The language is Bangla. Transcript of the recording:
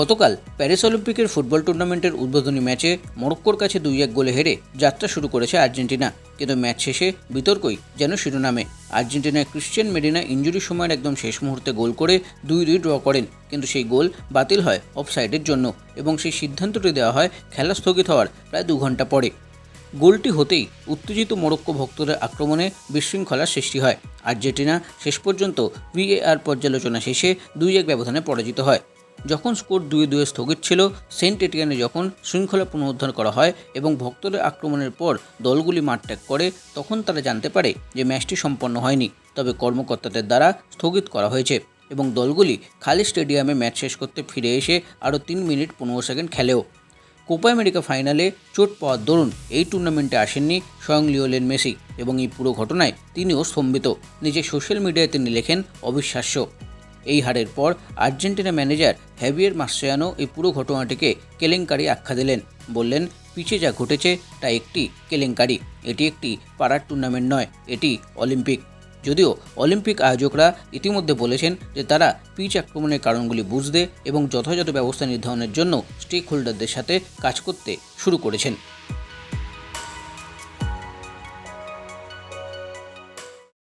গতকাল প্যারিস অলিম্পিকের ফুটবল টুর্নামেন্টের উদ্বোধনী ম্যাচে মরক্কোর কাছে দুই এক গোলে হেরে যাত্রা শুরু করেছে আর্জেন্টিনা। কিন্তু ম্যাচ শেষে বিতর্কই যেন শিরোনামে। আর্জেন্টিনায় ক্রিশ্চিয়ান মেডিনা ইঞ্জুরি সময়ের একদম শেষ মুহূর্তে গোল করে দুই দুই ড্র করেন। কিন্তু সেই গোল বাতিল হয় অফসাইডের জন্য এবং সেই সিদ্ধান্তটি দেওয়া হয় খেলা স্থগিত হওয়ার প্রায় দু ঘণ্টা পরে। গোলটি হতেই উত্তেজিত মোরক্কো ভক্তদের আক্রমণে বিশৃঙ্খলার সৃষ্টি হয়। আর্জেন্টিনা শেষ পর্যন্ত ভিএআর পর্যালোচনা শেষে দুই এক ব্যবধানে পরাজিত হয়। যখন স্কোর দুই দুয়ে স্থগিত ছিল, সেন্ট এটিয়ানে যখন শৃঙ্খলা পুনরুদ্ধার করা হয় এবং ভক্তদের আক্রমণের পর দলগুলি ত্যাগ করে, তখন তারা জানতে পারে যে ম্যাচটি সম্পন্ন হয়নি। তবে কর্মকর্তাদের দ্বারা স্থগিত করা হয়েছে এবং দলগুলি খালি স্টেডিয়ামে ম্যাচ শেষ করতে ফিরে এসে আরও তিন মিনিট পনেরো সেকেন্ড খেলেও। কোপা আমেরিকা ফাইনালে চোট পাওয়ার দরুন এই টুর্নামেন্টে আসেননি স্বয়ং লিওলেন মেসি এবং এই পুরো ঘটনায় তিনিও স্তম্ভিত। নিজের সোশ্যাল মিডিয়ায় তিনি লেখেন, অবিশ্বাস্য। এই হারের পর আর্জেন্টিনা ম্যানেজার হ্যাভিয়ার মাস্ট্রিয়ানো এই পুরো ঘটনাটিকে কেলেঙ্কারি আখ্যা দিলেন। বললেন পিছে যা ঘটেছে, তা একটি কেলেঙ্কারি। এটি একটি পাড়ার টুর্নামেন্ট নয়, এটি অলিম্পিক। যদিও অলিম্পিক আয়োজকরা ইতিমধ্যে বলেছেন যে তারা পিচ আক্রমণের কারণগুলি বুঝতে এবং যথাযথ ব্যবস্থা নির্ধারণের জন্য স্টেক হোল্ডারদের সাথে কাজ করতে শুরু করেছেন।